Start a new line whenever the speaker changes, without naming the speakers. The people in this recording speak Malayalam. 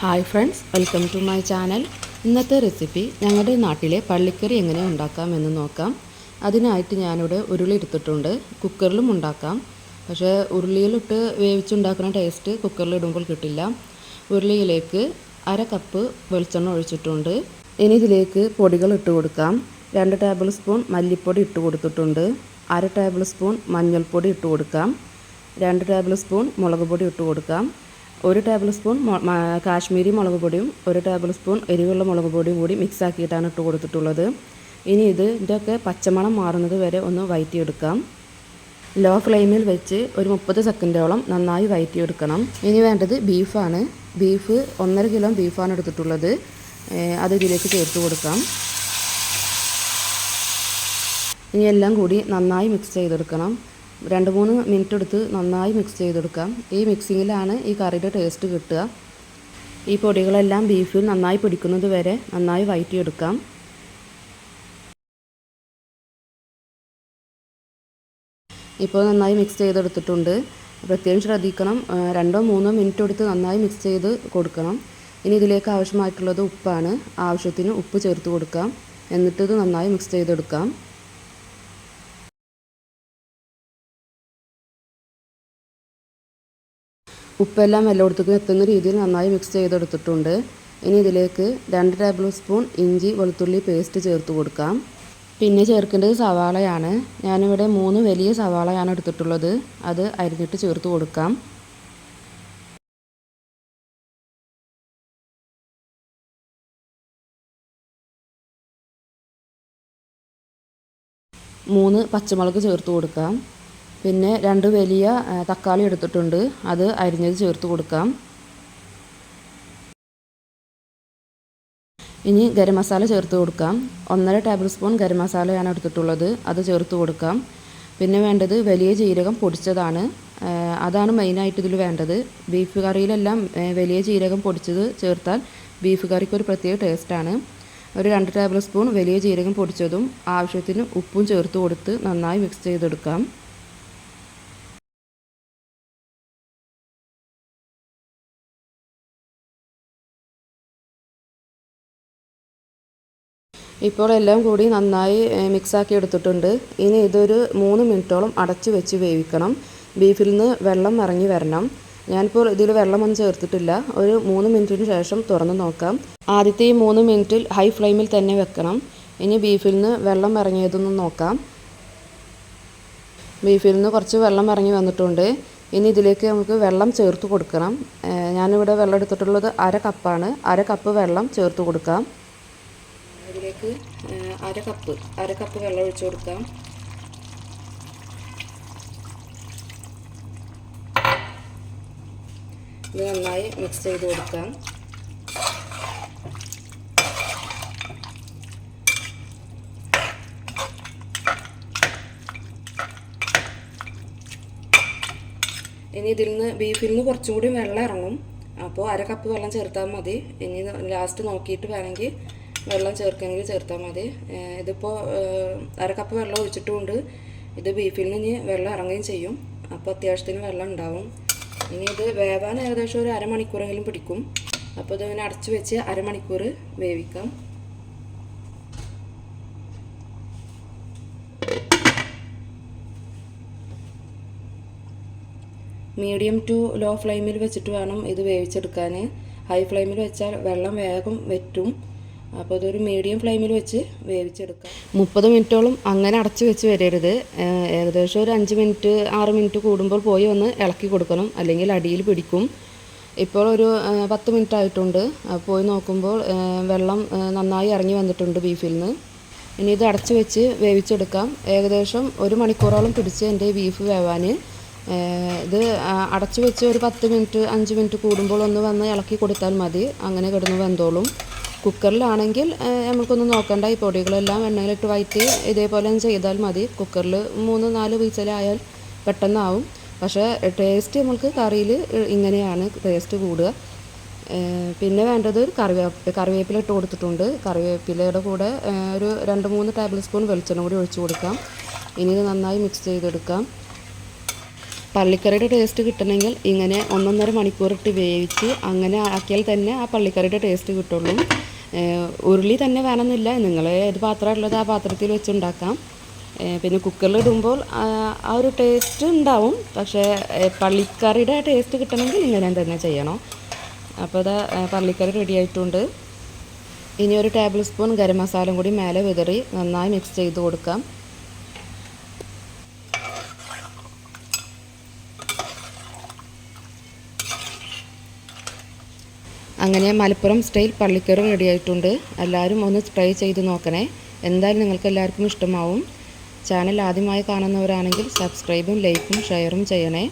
Hi friends welcome to my channel ഇന്നത്തെ റെസിപ്പി ഞങ്ങളുടെ നാട്ടിലെ പള്ളിക്കറി എങ്ങനെ ഉണ്ടാക്കാമെന്ന് നോക്കാം. അതിനായിട്ട് ഞാനിവിടെ ഉരുളി എടുത്തിട്ടുണ്ട്. കുക്കറിലും ഉണ്ടാക്കാം. പക്ഷേ ഉരുളിയിലിട്ട് വേവിച്ചുണ്ടാക്കുന്ന ടേസ്റ്റ് കുക്കറിൽ ഇടുമ്പോൾ കിട്ടില്ല. ഉരുളിയിലേക്ക് അര കപ്പ് വെളിച്ചെണ്ണ ഒഴിച്ചിട്ടുണ്ട്. ഇനി ഇതിലേക്ക് പൊടികൾ ഇട്ട് കൊടുക്കാം. രണ്ട് ടേബിൾ സ്പൂൺ മല്ലിപ്പൊടി ഇട്ട് കൊടുത്തിട്ടുണ്ട്. അര ടേബിൾ സ്പൂൺ മഞ്ഞൾപ്പൊടി ഇട്ട് കൊടുക്കാം. രണ്ട് ടേബിൾ സ്പൂൺ മുളക് പൊടി ഇട്ട് കൊടുക്കാം. ഒരു ടേബിൾ സ്പൂൺ കാശ്മീരി മുളക് പൊടിയും ഒരു ടേബിൾ സ്പൂൺ എരിവുള്ള മുളക് പൊടിയും കൂടി മിക്സ് ആക്കിയിട്ടാണ് ഇട്ട് കൊടുത്തിട്ടുള്ളത്. ഇനി ഇത് ഇതിന്റെയൊക്കെ പച്ചമണം മാറുന്നത് വരെ ഒന്ന് വയറ്റിയെടുക്കാം. ലോ ഫ്ലെയിമിൽ വെച്ച് ഒരു മുപ്പത് സെക്കൻഡോളം നന്നായി വയറ്റിയെടുക്കണം. ഇനി വേണ്ടത് ബീഫാണ്. ബീഫ് ഒന്നര കിലോ ബീഫാണ് എടുത്തിട്ടുള്ളത്. അത് ഇതിലേക്ക് ചേർത്ത് കൊടുക്കാം. ഇനി എല്ലാം കൂടി നന്നായി മിക്സ് ചെയ്തെടുക്കണം. രണ്ട് മൂന്ന് മിനിറ്റ് എടുത്ത് നന്നായി മിക്സ് ചെയ്തെടുക്കാം ഈ മിക്സിങ്ങിലാണ് ഈ കറിയുടെ ടേസ്റ്റ് കിട്ടുക. ഈ പൊടികളെല്ലാം ബീഫിൽ നന്നായി പിടിക്കുന്നത് വരെ നന്നായി വയറ്റിയെടുക്കാം. ഇപ്പോൾ നന്നായി മിക്സ് ചെയ്തെടുത്തിട്ടുണ്ട്. പ്രത്യേകം ശ്രദ്ധിക്കണം. രണ്ടോ മൂന്നോ മിനിറ്റ് എടുത്ത് നന്നായി മിക്സ് ചെയ്ത് കൊടുക്കണം. ഇനി ഇതിലേക്ക് ആവശ്യമായിട്ടുള്ളത് ഉപ്പാണ്. ആവശ്യത്തിന് ഉപ്പ് ചേർത്ത് കൊടുക്കാം. എന്നിട്ട് ഇത് നന്നായി മിക്സ് ചെയ്തെടുക്കാം. ഉപ്പെല്ലാം എല്ലായിടത്തേക്കും എത്തുന്ന രീതിയിൽ നന്നായി മിക്സ് ചെയ്തെടുത്തിട്ടുണ്ട്. ഇനി ഇതിലേക്ക് രണ്ട് ടേബിൾ സ്പൂൺ ഇഞ്ചി വെളുത്തുള്ളി പേസ്റ്റ് ചേർത്ത് കൊടുക്കാം. പിന്നെ ചേർക്കേണ്ടത് സവാളയാണ്. ഞാനിവിടെ മൂന്ന് വലിയ സവാളയാണ് എടുത്തിട്ടുള്ളത്. അത് അരിഞ്ഞിട്ട് ചേർത്ത് കൊടുക്കാം. മൂന്ന് പച്ചമുളക് ചേർത്ത് കൊടുക്കാം. പിന്നെ രണ്ട് വലിയ തക്കാളി എടുത്തിട്ടുണ്ട്. അത് അരിഞ്ഞത് ചേർത്ത് കൊടുക്കാം. ഇനി ഗരം മസാല ചേർത്ത് കൊടുക്കാം. ഒന്നര ടേബിൾ സ്പൂൺ ഗരം മസാലയാണ് എടുത്തിട്ടുള്ളത്. അത് ചേർത്ത് കൊടുക്കാം. പിന്നെ വേണ്ടത് വലിയ ജീരകം പൊടിച്ചതാണ്. അതാണ് മെയിനായിട്ട് ഇതിൽ വേണ്ടത്. ബീഫ് കറിയിലെല്ലാം വലിയ ജീരകം പൊടിച്ചത് ചേർത്താൽ ബീഫ് കറിക്ക് ഒരു പ്രത്യേക ടേസ്റ്റാണ്. ഒരു രണ്ട് ടേബിൾ സ്പൂൺ വലിയ ജീരകം പൊടിച്ചതും ആവശ്യത്തിന് ഉപ്പും ചേർത്ത് കൊടുത്ത് നന്നായി മിക്സ് ചെയ്തെടുക്കാം. ഇപ്പോൾ എല്ലാം കൂടി നന്നായി മിക്സാക്കി എടുത്തിട്ടുണ്ട്. ഇനി ഇതൊരു മൂന്ന് മിനിറ്റോളം അടച്ച് വെച്ച് വേവിക്കണം. ബീഫിൽ നിന്ന് വെള്ളം ഇറങ്ങി വരണം. ഞാനിപ്പോൾ ഇതിൽ വെള്ളമൊന്നും ചേർത്തിട്ടില്ല. ഒരു മൂന്ന് മിനിറ്റിന് ശേഷം തുറന്ന് നോക്കാം. ആദ്യത്തെ ഈ മൂന്ന് മിനിറ്റിൽ ഹൈ ഫ്ലെയിമിൽ തന്നെ വെക്കണം. ഇനി ബീഫിൽ നിന്ന് വെള്ളം ഇറങ്ങിയതൊന്നും നോക്കാം. ബീഫിൽ നിന്ന് കുറച്ച് വെള്ളം ഇറങ്ങി വന്നിട്ടുണ്ട്. ഇനി ഇതിലേക്ക് നമുക്ക് വെള്ളം ചേർത്ത് കൊടുക്കണം. ഞാനിവിടെ വെള്ളം എടുത്തിട്ടുള്ളത് അര കപ്പാണ്. അര കപ്പ് വെള്ളം ചേർത്ത് കൊടുക്കാം. ഇതിലേക്ക് അര കപ്പ് അര കപ്പ് വെള്ളം ഒഴിച്ചു കൊടുക്കാം. ഇത് നന്നായി മിക്സ് ചെയ്ത് കൊടുക്കാം. ഇനി ഇതിൽ നിന്ന് ബീഫിൽ നിന്ന് കുറച്ചും കൂടി വെള്ളം ഇറങ്ങും. അപ്പോൾ അര കപ്പ് വെള്ളം ചേർത്താൽ മതി. ഇനി ലാസ്റ്റ് നോക്കിയിട്ട് വേണമെങ്കിൽ വെള്ളം ചേർക്കണമെങ്കിൽ ചേർത്താൽ മതി. ഇതിപ്പോൾ അര കപ്പ് വെള്ളം ഒഴിച്ചിട്ടുമുണ്ട്. ഇത് ബീഫിൽ നിന്ന് വെള്ളം ഇറങ്ങുകയും ചെയ്യും. അപ്പോൾ അത്യാവശ്യത്തിന് വെള്ളം ഉണ്ടാവും. ഇനി ഇത് വേവാൻ ഏകദേശം ഒരു അരമണിക്കൂറെങ്കിലും പിടിക്കും. അപ്പോൾ ഇതിനെ അടച്ച് വെച്ച് അരമണിക്കൂർ വേവിക്കാം. മീഡിയം ടു ലോ ഫ്ലെയിമിൽ വെച്ചിട്ട് വേണം ഇത് വേവിച്ചെടുക്കാൻ. ഹൈ ഫ്ലെയിമിൽ വെച്ചാൽ വെള്ളം വേഗം വറ്റും. അപ്പോൾ അതൊരു മീഡിയം ഫ്ലെയിമിൽ വെച്ച് വേവിച്ചെടുക്കാം. മുപ്പത് മിനിറ്റോളം അങ്ങനെ അടച്ചു വെച്ച് വരരുത്. ഏകദേശം ഒരു അഞ്ച് മിനിറ്റ് ആറ് മിനിറ്റ് കൂടുമ്പോൾ പോയി ഒന്ന് ഇളക്കി കൊടുക്കണം. അല്ലെങ്കിൽ അടിയിൽ പിടിക്കും. ഇപ്പോൾ ഒരു പത്ത് മിനിറ്റ് ആയിട്ടുണ്ട്. പോയി നോക്കുമ്പോൾ വെള്ളം നന്നായി ഇറങ്ങി വന്നിട്ടുണ്ട് ബീഫിൽ നിന്ന് ഇനി ഇത് അടച്ചു വെച്ച് വേവിച്ചെടുക്കാം. ഏകദേശം ഒരു മണിക്കൂറോളം പിടിച്ച് എന്റെ ബീഫ് വേവാൻ ഇത് അടച്ച് വെച്ച് ഒരു പത്ത് മിനിറ്റ് അഞ്ച് മിനിറ്റ് കൂടുമ്പോൾ ഒന്ന് വന്ന് ഇളക്കി കൊടുത്താൽ മതി. അങ്ങനെ കിടന്ന് വെന്തോളും. കുക്കറിലാണെങ്കിൽ നമുക്കൊന്ന് നോക്കണ്ട. ഈ പൊടികളെല്ലാം എണ്ണയിലിട്ട് വയറ്റി ഇതേപോലെ ചെയ്താൽ മതി. കുക്കറിൽ മൂന്ന് നാല് വീച്ചലായാൽ പെട്ടെന്നാവും. പക്ഷേ ടേസ്റ്റ് നമുക്ക് കറിയിൽ ഇങ്ങനെയാണ് ടേസ്റ്റ് കൂടുക. പിന്നെ വേണ്ടത് കറിവേപ്പ് കറിവേപ്പില ഇട്ട് കൊടുത്തിട്ടുണ്ട്. കറിവേപ്പിലയുടെ കൂടെ ഒരു രണ്ട് മൂന്ന് ടേബിൾ സ്പൂൺ വെളിച്ചെണ്ണ കൂടി ഒഴിച്ചു കൊടുക്കാം. ഇനി ഇത് നന്നായി മിക്സ് ചെയ്തെടുക്കാം. പള്ളിക്കറിയുടെ ടേസ്റ്റ് കിട്ടണമെങ്കിൽ ഇങ്ങനെ ഒന്നൊന്നര മണിക്കൂർ ഇട്ട് വേവിച്ച് അങ്ങനെ ആക്കിയാൽ തന്നെ ആ പള്ളിക്കറിയുടെ ടേസ്റ്റ് കിട്ടുള്ളൂ. ഉരുളി തന്നെ വേണമെന്നില്ല. നിങ്ങൾ ഏത് പാത്രമുള്ളത് ആ പാത്രത്തിൽ വെച്ചുണ്ടാക്കാം. പിന്നെ കുക്കറിൽ ഇടുമ്പോൾ ആ ഒരു ടേസ്റ്റ് ഉണ്ടാവും. പക്ഷേ പള്ളിക്കറിയുടെ ടേസ്റ്റ് കിട്ടണമെങ്കിൽ ഇങ്ങനെ തന്നെ ചെയ്യണം. അപ്പോൾ അത് പള്ളിക്കറി റെഡി ആയിട്ടുണ്ട്. ഇനി ഒരു ടേബിൾ സ്പൂൺ ഗരം മസാലയും കൂടി മേലെ വിതറി നന്നായി മിക്സ് ചെയ്ത് കൊടുക്കാം. അങ്ങനെ മലപ്പുറം സ്റ്റൈൽ പള്ളിക്കറി റെഡി ആയിട്ടുണ്ട്. എല്ലാവരും ഒന്ന് ട്രൈ ചെയ്ത് നോക്കണേ. എന്തായാലും നിങ്ങൾക്ക് എല്ലാവർക്കും ഇഷ്ടമാവും. ചാനൽ ആദ്യമായി കാണുന്നവരാണെങ്കിൽ സബ്സ്ക്രൈബും ലൈക്കും ഷെയറും ചെയ്യണേ.